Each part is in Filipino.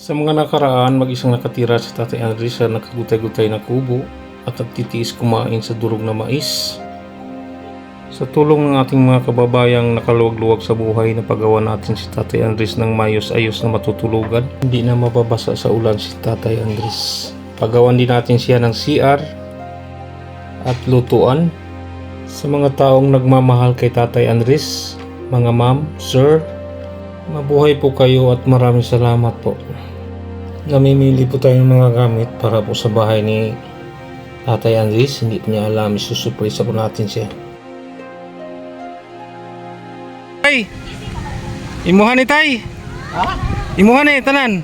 Sa mga nakaraan, mag-isang nakatira si Tatay Andres sa nakagutay-gutay na kubo at nagtitiis kumain sa durog na mais. Sa tulong ng ating mga kababayang nakaluwag-luwag sa buhay na pagawa natin si Tatay Andres ng mayos-ayos na matutulugan, hindi na mababasa sa ulan si Tatay Andres. Pagawan din natin siya ng CR at lutuan. Sa mga taong nagmamahal kay Tatay Andres, mga ma'am, sir, mabuhay po kayo at maraming salamat po. Namimili po tayo ng mga gamit para po sa bahay ni Tatay Andres. Hindi po niya alam, isusurpresa po natin siya. Tay! Imuhan ni Tay! Ha? Imuhan ni, tanan!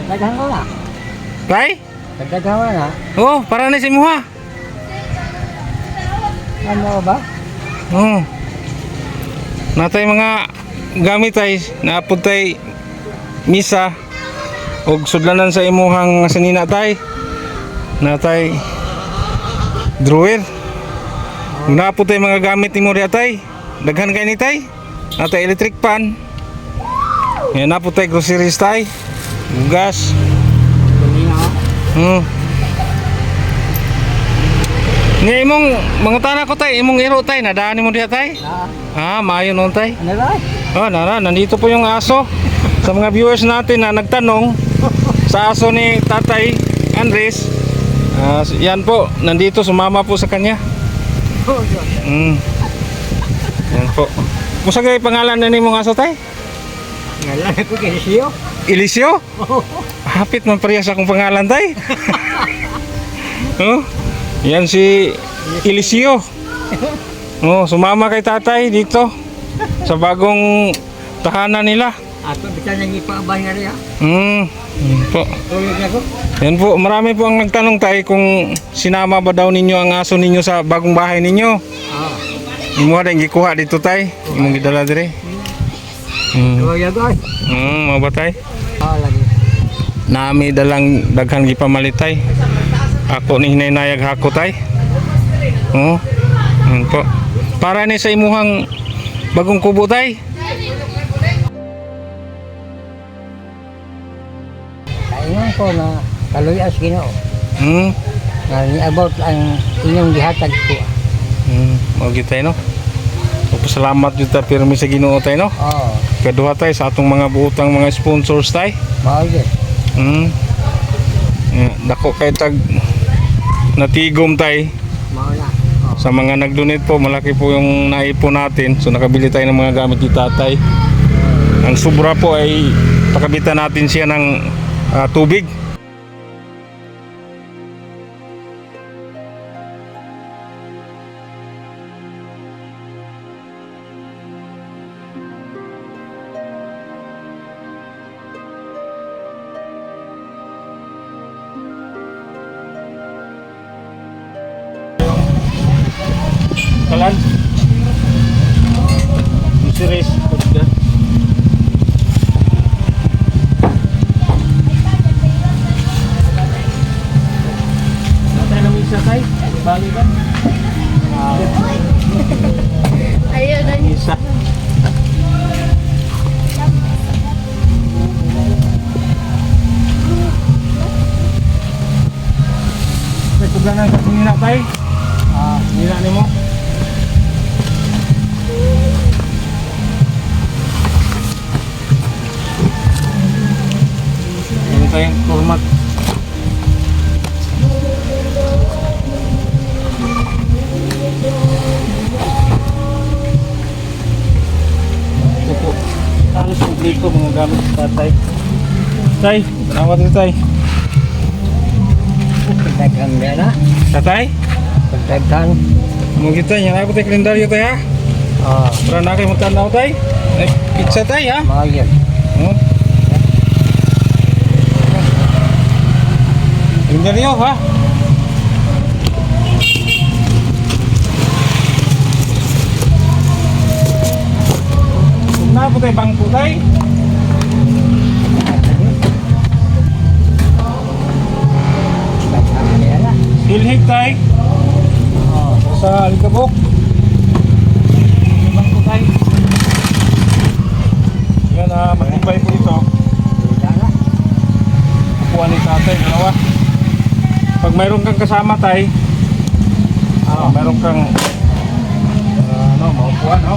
Dagdagan ko na. Tay? Dagdagan ko na. Oo, para na si Imuha! Ano ba? Oo. Natay mga gamit tay, naapod tay misa og sudlanan sa imuhang sanina tay. Natay drawer. Naapod tay mga gamit ni Moria tay. Daghan kay ni tay. Natay electric pan. Yan naapod tay groceries tay. Gas. Hmm. Nga imong mangutana ko tay, imong iro tay, nadaan mo diha tay? Na. Ah, maayo nun tay. Ba? Oh, nara, nandito po yung aso. Sa mga viewers natin na nagtanong sa aso ni Tatay Andres. ah, yan po, nandito sumama po sa kanya. Mm. Yan po. Musa kay pangalan na ni mong aso tay? Ngayon ko kay Siyo. Eliseo? Hapit man parehas akong pangalan tay. oh, yan si Eliseo. Oh, sumama kay tatay dito sa bagong tahanan nila. Ato bisa nang ipaabay nga rin ha. Hmm. Yan po. Tulog na ko. Yan po, marami po ang nagtanong tayo kung sinama ba daw ninyo ang aso ninyo sa bagong bahay ninyo. Ah. Imo rin gikuha dito tay. Imong gidala dire. Hmm. Tulog na ko. Hmm, mao ba tay? Ah, lagi. Nami dalang daghan gipamalitay. Ako ni hinay-nayag hako tay. Oh. Yan po. Para ni sa imuhang bagong kubo tay. Ko na kaluyas ginoo. Hmm. Nga ni about ang inyong gihatag ko. Hmm, mao gyud tay no. So, pasalamat jud ta pirmi sa Ginoo tay no. Oh, Kaduha tay sa atong mga buotang mga sponsors tay. mao yun. Hmm. Eh, dako kay tag natigom tay Mao na. Oh. sa mga nag-donate po malaki po yung naipon natin so nakabili tayo ng mga gamit ni tatay ang sobra po ay pakabitan natin siya ng ah, tubig. Kalan. Series Ini tayong format. Ito po. Halos kompleto mga gamit sa tatay. Tay, salamat ni tay. Pagdagan na na. Tatay, Pagdagan. mo kita yan ako tay kalendaryo tay ha. Para na kayo magtanaw tay. Ay, pizza tay ha. mao yun. Kalendaryo ha. Na po tayo bangko tay. Pagdagan na na. Dilhig tay. Oh, Sa Alikabok. Bangko tay. Yan ah, matibay po ito. ni tatay, dalawa. Pag mayroon kang kasama tay, ah, mayroon kang ah, ano, maupuan, no?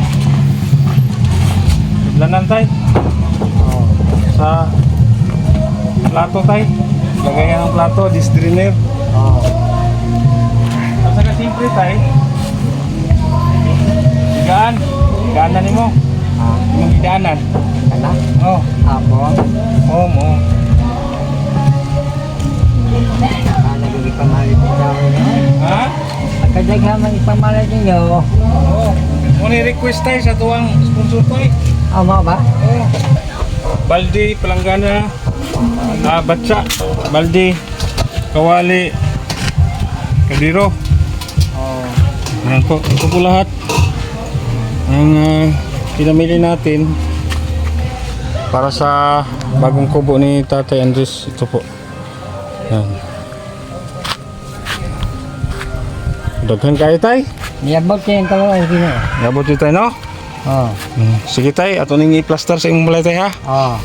Tiglanan tay, Oo. sa plato tay. Lagayan ng plato, distriner. Oo. At saka simple tay, higaan, higaan na nimo. Ah, Yung higaanan. kana? Oh, Apon? oh, mo. Ah, nagiging pamalit ko daw. Ha? Pagkadaghaman ipamalit ninyo, Oo. Muna request tayo sa tuwang sponsor ko eh. ah, mo ba? Oo. Baldi, Palanggana, ah, Batsa, Baldi, Kawali, Kadiro. Oo. Ayan po, ito po lahat. Ang ah, pinamili natin para sa bagong kubo ni Tatay Andres. Ito po. Yan. Daghan kayo tay. Niyabot ko yung kalawang sino. Nabot yun tayo no? Oo. Hmm. Sige tay, ato ning i-plaster sa imong balay tay ha. Oo.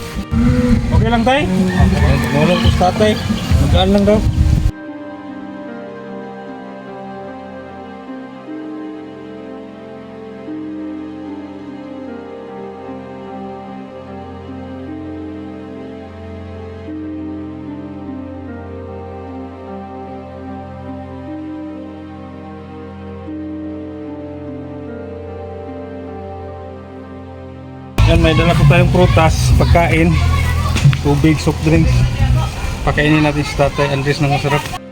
Okay lang tay? Tumulong po sa tatay. Magaan lang daw. Yan, may dala po tayong prutas, pagkain, tubig, soft drinks. Pakainin natin si Tatay Andres ng masarap.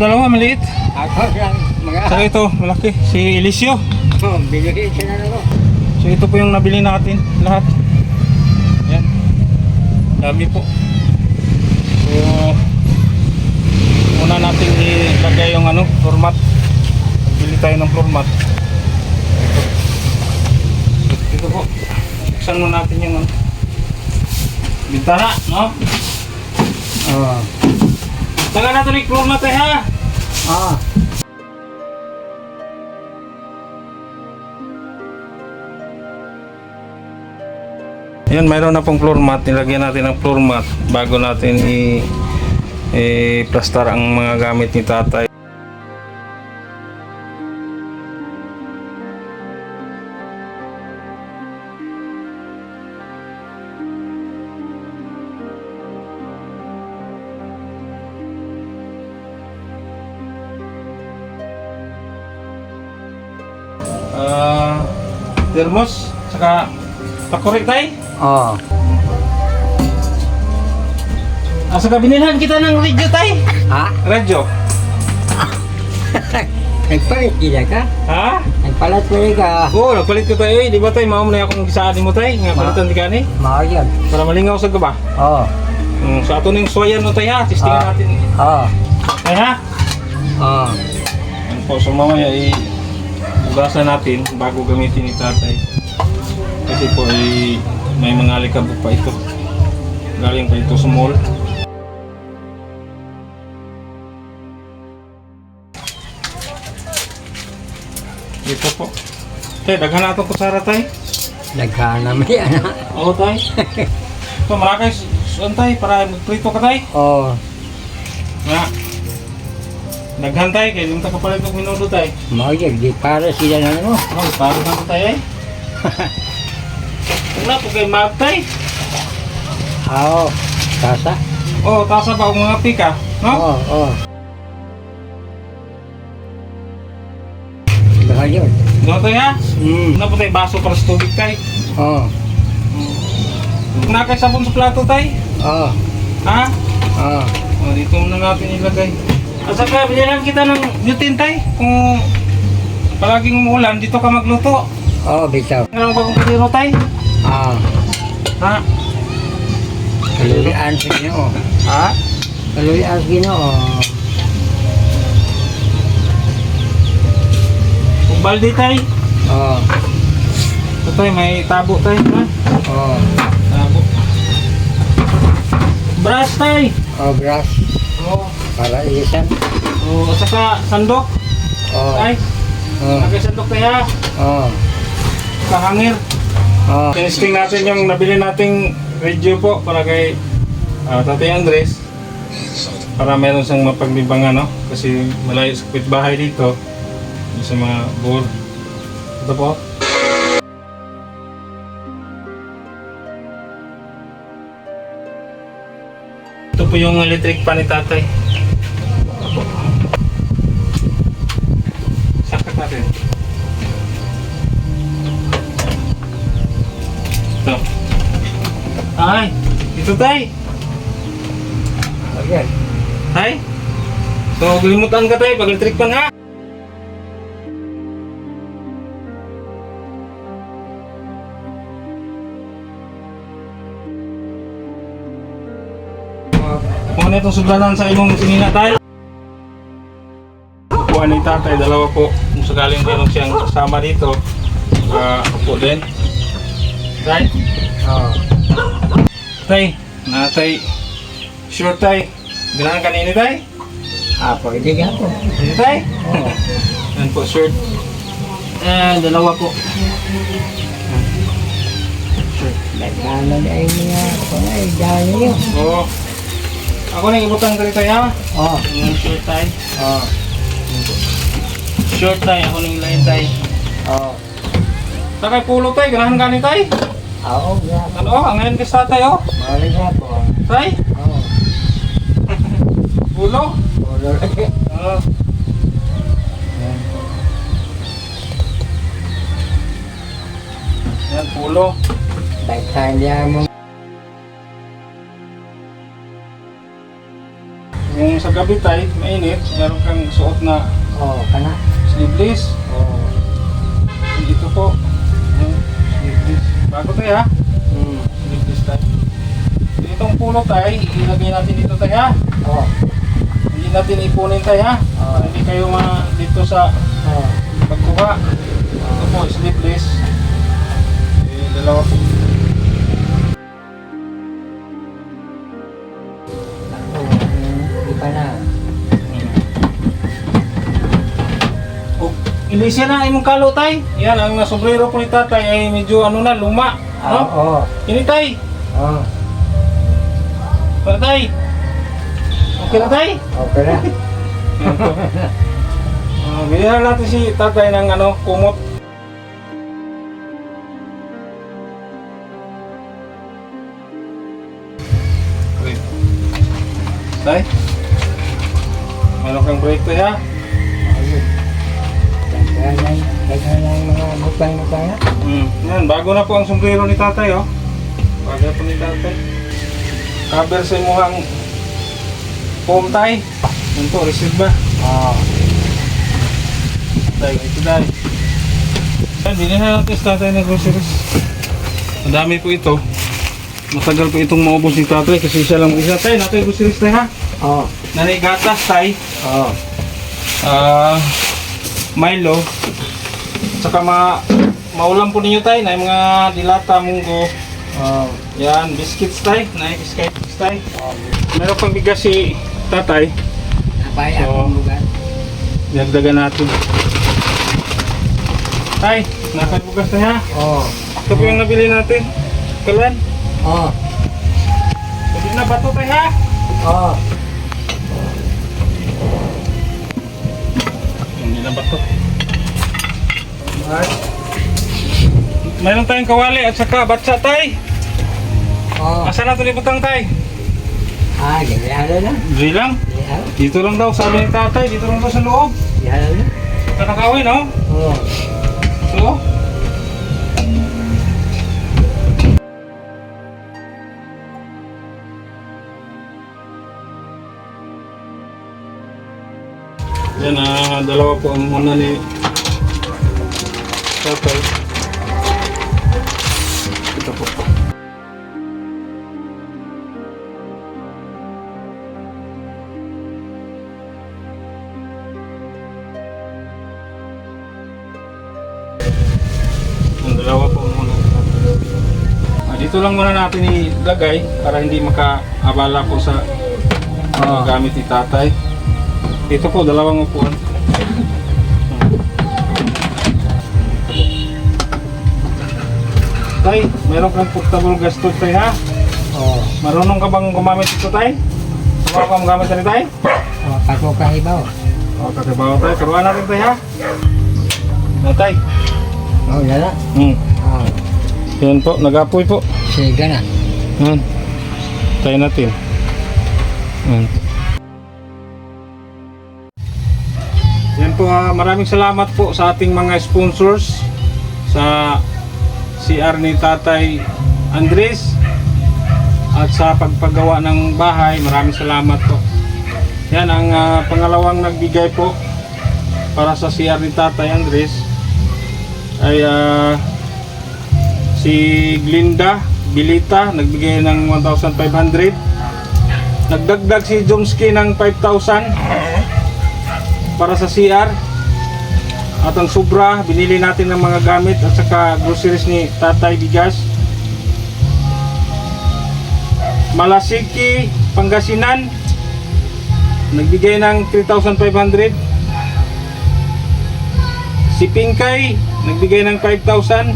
Dalawa maliit. Ako lang. Saka ito, malaki. Si Elisio. Oo, binigay siya na ako. So ito po yung nabili natin lahat. Yan. Dami po. So una natin ilagay yung ano, floor mat. Bili tayo ng floor mat. Ito. Po. Buksan mo natin yung ano. Bintana, no? Oo. Taga natin yung floor mat eh ha. Oo. Yan, mayroon na pong floor mat. Nilagyan natin ng floor mat bago natin i i-plaster ang mga gamit ni tatay. Thermos, saka takuri tay. Oo. Asa ka binilhan kita ng radio tay? Ha? Radio. Nagpalit sila ka? Ha? Nagpalit sila ka? Oo, nagpalit ko tayo. Eh. Di ba tay, maam na akong gisaan mo tay. Nga palitan di ka ni. Mao yun. Para malingaw sa gaba. Oo. Mm, sa ato ning soyan no tay ha. Testingan Ah. natin. Oo. Tay ha? Oo. Yan po, so mamaya i ugasan natin bago gamitin ni tatay. Kasi po ay may mga alikabok pa ito. Galing pa ito sa mall. Dito po. Tay, daghan na itong kutsara tay. Nagkaan naman yan ha? Oo tay. Ito, marakay. Saan tay? Para magprito ka tay. Oo. Nga. Daghan tay. Kaya limta ka pala itong minuto tay. Yun. Di para sila na ano. Oh, paro na to tayo eh. Wala po kay Mag tay. Oo. Kasa? Oh, tasa pa ang mga pika, no? Oo. Oo. Baka yun. No tay ha? Hmm. Ano po tayo baso para sa tubig tay? Oo. Kung nakay sabon sa plato tay, Oo. ha? Oo. Oh, dito muna natin ilagay. At saka binilhan kita ng butane tay. Kung palaging umuulan, dito ka magluto. Oo, bitaw. Ano bagong kutiro tay? Oo. Ha? Kalulian sa ginoo. Ha? Kalulian sa ginoo. Kung balde tay, Oo. Ito tayo, may tabo tayo. Ha? Oo. Tabo. Brush tayo. Oh, grass. Para isan. Oo, at saka sandok. Oo. Tay, Oo. lagay sandok tayo ha. Oo. Kahangir. Oo. Tinisting natin yung nabili nating radio po para kay ah, Tatay Andres. Para meron siyang mapaglibangan, no? Kasi malayo sa bahay dito. Sa mga board. Ito po. Po yung electric pan ni tatay. Sakat natin. Ito. Ay, dito tay. Okay. Tay. So, galimutan ka tay pag electric pan ha. Itong sudlanan sa imong sinina tay? Kuha ni tatay, dalawa po. Kung sakaling meron siyang kasama dito, uh, po din. Tay, Oo. tay, natay, sure tay. Ganahan kanini tay? Ah, pwede ka po. Hindi tay? Oo. Yan po, shirt. Eh, dalawa po. Nagkano na yung mga kulay. Dahil niyo. Oo. Ako na ibutang dali tayo. Oo. Yung shirt tay. Oo. Shirt tay, ako nang ilayin tay. Oo. Takay pulo tay, ganahan gani tay. Oo, grabe. Ano, oh, ang ngayon kasi tatay oh. Mali nga po. Tay, Oo. pulo. Ulo lagi. Oo. Yan, pulo. Daghan niya mo. Yung sa gabi tay, mainit, meron kang suot na Oo, kana. sleeveless. Oo. Dito po. Yung sleeveless. Bago tayo ha. Hmm. Sleeveless tayo. Ditong pulo tayo, ilagay natin dito tayo ha. Oo. Hindi natin ipunin tayo ha. Para hindi kayo ma dito sa Oo. pagkuha. Ito po, sleeveless. Eh, dalawa po. O, ilisya na imong kalo tay. Yan, ang sombrero po ni tatay ay medyo ano na, luma. Oo. No? Oo. Ini tay. Oo. Para tay. Okay na tay? Okay na. Uh, Bigyan natin si tatay ng ano, kumot. Okay. Tay? Meron kang break to ha? Daghan lang. Daghan lang mga butang-butang na. Hmm. Yan, bago na po ang sombrero ni tatay oh. Bago po ni tatay. Cover sa imuhang foam tay. Yan po, receive ba? Oo. Tay, ito tay. Yan, na natin sa tatay ng groceries. Madami po ito. Matagal po itong maubos ni tatay kasi siya lang isa. Tay, natin groceries tay ha. Oo. Nanay gatas tay. Oo. Ah, Milo. Saka ma maulam po ninyo tay na mga dilata, munggo. Oo. Yan, biscuits tay. Na biscuits tay. Oo. Meron pang bigas si tatay. Napay Oo. akong lugar. Dagdagan natin. Tay, nasa bugas na ha. Oo. Ito po yung nabili natin. Kalan. Oo. Pwede na bato tay ha. Oo. Hindi na bato. Mayroon tayong kawali at saka batsa tay. Oo. Asa na ito libutang tay? Ah, ganyan na. Dili lang. Dito lang daw sabi ni tatay. Dito lang daw sa loob. Ganyan na. Kanakawin no? Oo. So, Ah, dalawa po ang muna ni tatay. Ito po. Ang dalawa po muna. Dito lang muna natin ilagay para hindi makaabala po sa Oo. gamit ni tatay. Dito po, dalawang upuan. Tay, meron kang portable gas stove tay ha? Oo. Marunong ka bang gumamit ito tay? Sumawa ka gamit ito tay? Oh, kako kahibaw. O, kakabaw tay. Turuan natin tay ha? O tay. Oh, lala. Hmm. Oh, Yan po, nagapoy po. siga na. Yan. Tayo natin. Yan. Yan po, ah, maraming salamat po sa ating mga sponsors sa CR ni Tatay Andres at sa pagpagawa ng bahay. Maraming salamat po. Yan ang ah, pangalawang nagbigay po para sa CR ni Tatay Andres ay ah, si Glinda Bilita nagbigay ng 1,500 nagdagdag si Jomski ng 5,000 para sa CR at ang sobra binili natin ng mga gamit at saka groceries ni Tatay Bigas. Malasiki Pangasinan. Nagbigay ng 3,500 si Pinkay nagbigay ng 5,000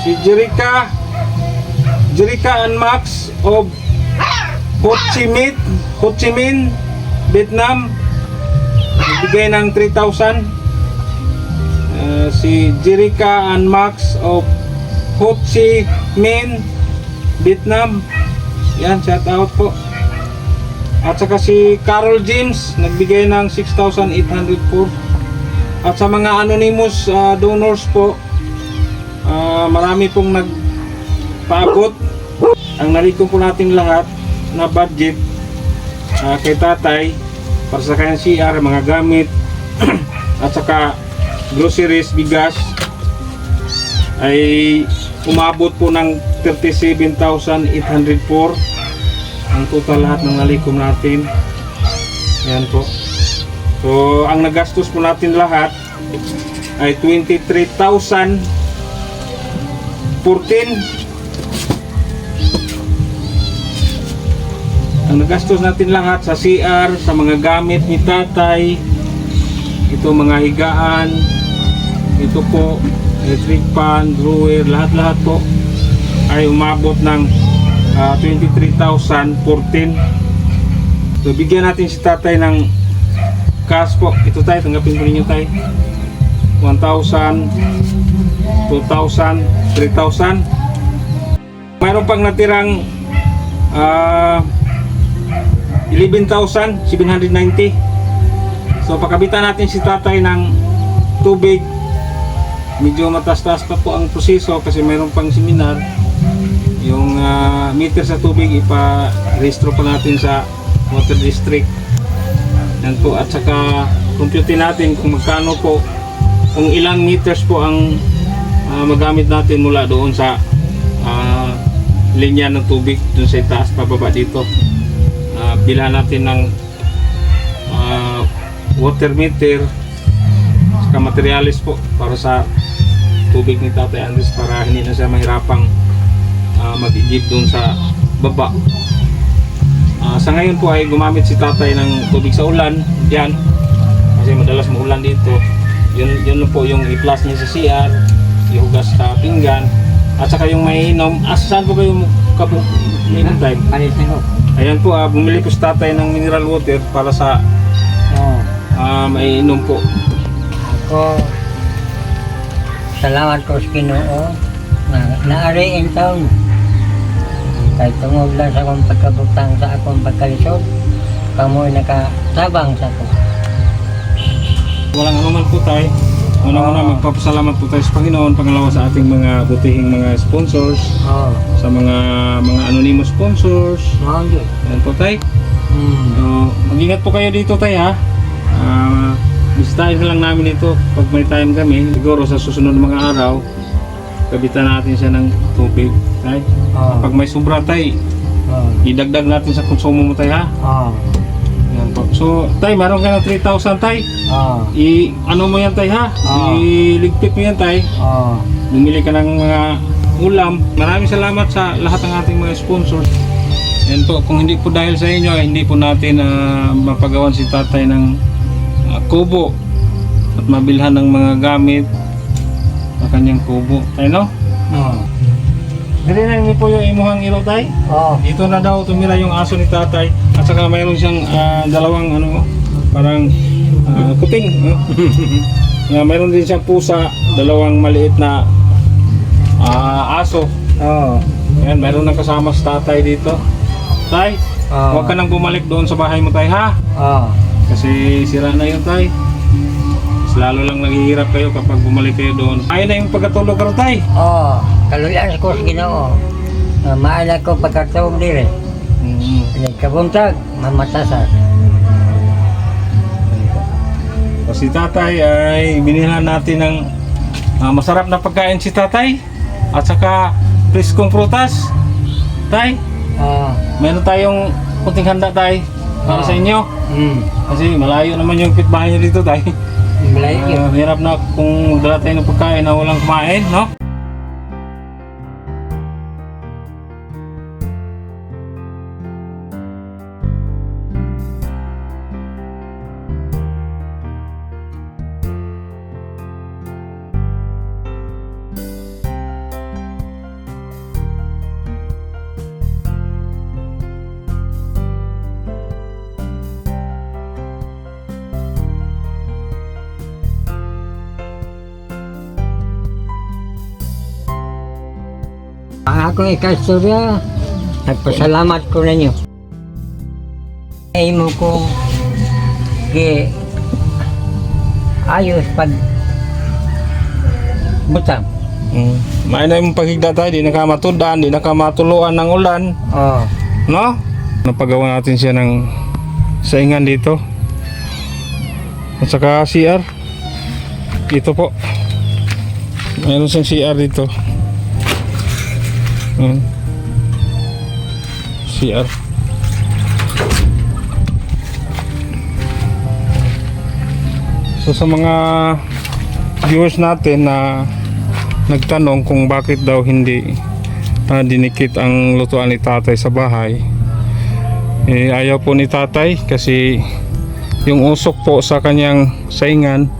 si Jerica Jerica and Max of Ho Chi Minh Ho Chi Minh Vietnam nagbigay ng 3,000 Uh, si Jerica and Max of Ho Chi Minh Vietnam. Yan shout out po. At saka si Carol James nagbigay ng 6,804 at sa mga anonymous uh, donors po Ah, marami pong nagpaabot. Ang nalikong po natin lahat na budget ah, kay tatay para sa kanyang CR, mga gamit at saka groceries, bigas ay umabot po ng 37,804 ang total lahat ng nalikom natin. Yan po. So, ang nagastos po natin lahat ay 23,000 ang nagastos natin lahat sa CR, sa mga gamit ni tatay ito mga higaan ito po electric pan, drawer, lahat-lahat po ay umabot ng ah, 23,014 so bigyan natin si tatay ng cash po. Ito tayo, tanggapin po ninyo tayo. 1,000 2,000, 3,000. Mayroon pang natirang ah 11,790. So pakabitan natin si tatay ng tubig. Medyo matas-tas pa po ang proseso kasi mayroon pang seminar. Yung ah, meter sa tubig ipa-restro pa natin sa water district. Yan po at saka compute natin kung magkano po kung ilang meters po ang ah, magamit natin mula doon sa ah, linya ng tubig doon sa itaas pababa dito bilhan natin ng ah, water meter saka materialis po para sa tubig ni Tatay Andres para hindi na siya mahirapang ah, mag-igib doon sa baba. Ah, sa ngayon po ay gumamit si Tatay ng tubig sa ulan yan kasi madalas maulan dito. Yun, yun po yung i-plus niya sa CR ihugas sa pinggan at saka yung may inom. Ah, saan po kayo kabuk inom time Palit na. Ayan po ah, bumili po si tatay ng mineral water para sa Oh, ah, may inom po ako. Salamat ko sa Ginoo na naari in taon. Kahit tungod lang sa akong pagkabutang sa akong pagkalisod, kamoy nakatabang sa ko. walang anuman po tayo Una-una magpapasalamat po tayo sa Panginoon pangalawa sa ating mga butihing mga sponsors Oh, sa mga mga anonymous sponsors yun. ayan po tayo Hmm. So, mag-ingat po kayo dito tayo ha. Ah, bisitahin lang namin ito pag may time kami. Siguro sa susunod mga araw, kabitan natin siya ng tubig. Tay. Oh, Pag may sobra tay, oh, idagdag natin sa konsumo mo tay ha. oh, Yan po. So, tay, meron ka ng 3,000 tay. oh, I, ano mo yan tay ha? Ah. Iligpit mo yan tay. oh, Bumili ka ng mga ulam. Maraming salamat sa lahat ng ating mga sponsors. Yan po, kung hindi po dahil sa inyo, hindi po natin ah, mapagawan si tatay ng ah, kubo at mabilhan ng mga gamit sa kanyang kubo. Tayo no? Oo. Dili na hindi po yung imuhang iro tay. Oo. Dito na daw tumira yung aso ni tatay at saka mayroon siyang ah, dalawang ano parang ah, kuting. no? na mayroon din siyang pusa, dalawang maliit na ah, aso. Oo. Ayan, mayroon na kasama si tatay dito. Tay, Oo. huwag ka nang bumalik doon sa bahay mo tay ha. Oo. Kasi sira na yun tay. Mas lalo lang naghihirap kayo kapag bumalik kayo doon. Ayun na yung pagkatulog ka tay. Oo. Kaluyan ko sa ginoo. Uh, maala ko pagkatawag dire. Mm. Nagkabuntag, mamatasan. So, si tatay ay binilhan natin ng ah, masarap na pagkain si tatay at saka priskong prutas. Tay, Oo. meron tayong kunting handa tay para Ah. sa inyo. Hmm. Kasi malayo naman yung pitbahay niyo dito tay. Malay Ah, hirap na kung magdala tayo ng pagkain na walang kumain, no? Ang akong ikasturya, nagpasalamat ko ninyo. Ay mo kong gi ayos pag butang. Mm. May na yung paghigda tayo, di na ka matudan, di na ka matuluan ng ulan, Oh. no? Napagawa natin siya ng saingan dito. At saka CR. Dito po. Mayroon siyang CR dito. Mm. CR. So sa mga viewers natin na nagtanong kung bakit daw hindi ah, dinikit ang lutuan ni tatay sa bahay eh, ayaw po ni tatay kasi yung usok po sa kanyang saingan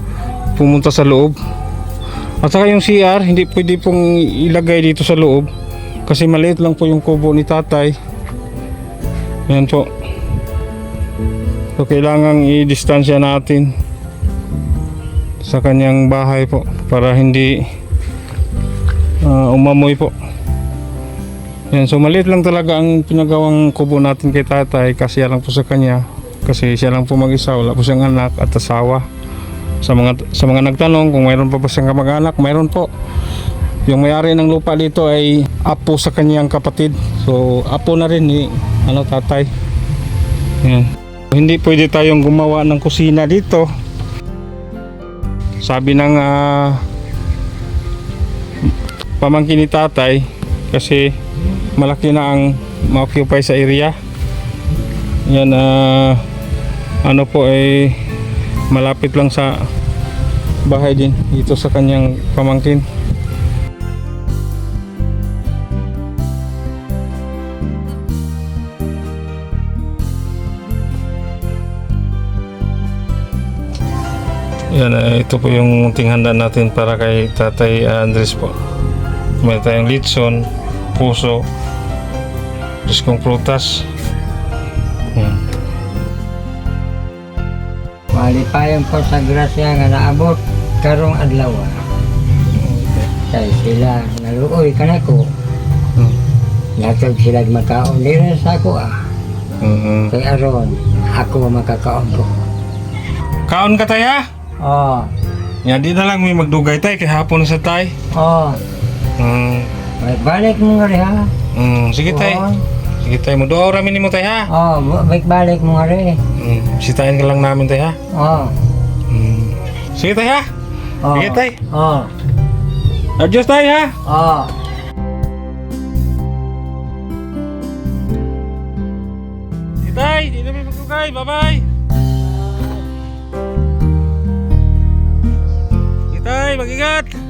pumunta sa loob at saka yung CR hindi pwede pong ilagay dito sa loob kasi maliit lang po yung kubo ni tatay. Yan po. So kailangang i-distansya natin sa kanyang bahay po para hindi ah, umamoy po. Yan so maliit lang talaga ang pinagawang kubo natin kay tatay kasi lang po sa kanya. Kasi siya lang po mag-isa wala po siyang anak at asawa. Sa mga sa mga nagtanong kung mayroon pa ba siyang kamag-anak mayroon po yung may-ari ng lupa dito ay apo sa kanyang kapatid. So apo na rin ni ano tatay. Yan hindi pwede tayong gumawa ng kusina dito. Sabi ng ah, pamangkin ni tatay kasi malaki na ang ma-occupy sa area. Yan ah, ano po ay malapit lang sa bahay din dito sa kanyang pamangkin Yan, eh, ito po yung munting handa natin para kay Tatay Andres po. May tayong litson, puso, priskong prutas. Hmm. Malipayon po sa grasya nga naabot karong adlaw. ah. Kay sila naluoy ka na ko. Hmm. Natog sila makaon din sa ako ah. Mhm. Kay aron ako makakaon ko. Kaon ka taya? Oh. Yan, di na lang may magdugay tay kay hapon na sa tay. Oh. Hmm. May balik mo nga rin ha. Hmm. Sige tay. Oo. Sige tay, mo doon ramin mo tay ha. Oh, balik balik mo nga rin. Hmm. Sitayin ka lang namin tay ha. Oh. Hmm. Sige tay ha. Oh. Sige, tay. Oh. Adios tay ha. Oh. Sige tay, di na may magdugay. Bye-bye. Mag-ingat.